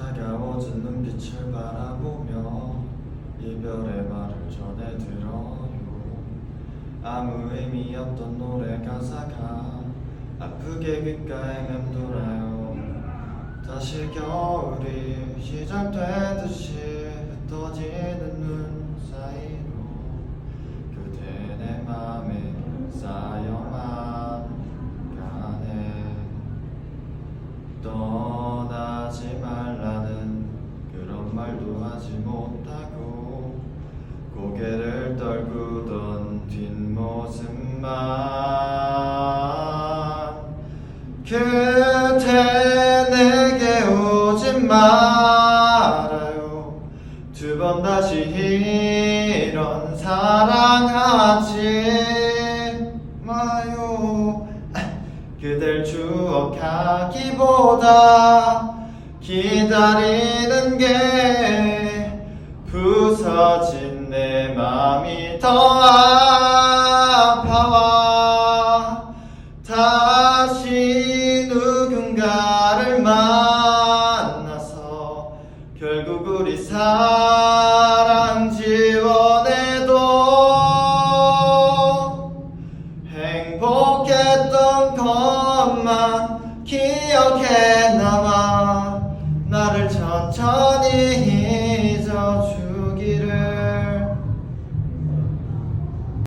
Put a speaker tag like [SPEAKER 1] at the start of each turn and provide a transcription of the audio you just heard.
[SPEAKER 1] 차가워지는 빛을 바라보며 이별의 말을 전해들어요. 아무 의미 없던 노래 가사가 아프게 귓가에 맴돌아요. 다시 겨울이 시작되듯이 흩어지는 눈 사이로 말도 하지 못하고 고개를 떨구던 뒷모습만 그대 내게 오지 말아요. 두 번 다시 이런 사랑하지 마요. 그댈 추억하기보다 기다리는 게 맘이 더 아파와 다시 누군가를 만나서 결국 우리 사랑 지원해도 행복했던 것만 기억에 남아 나를 천천히 잊어줘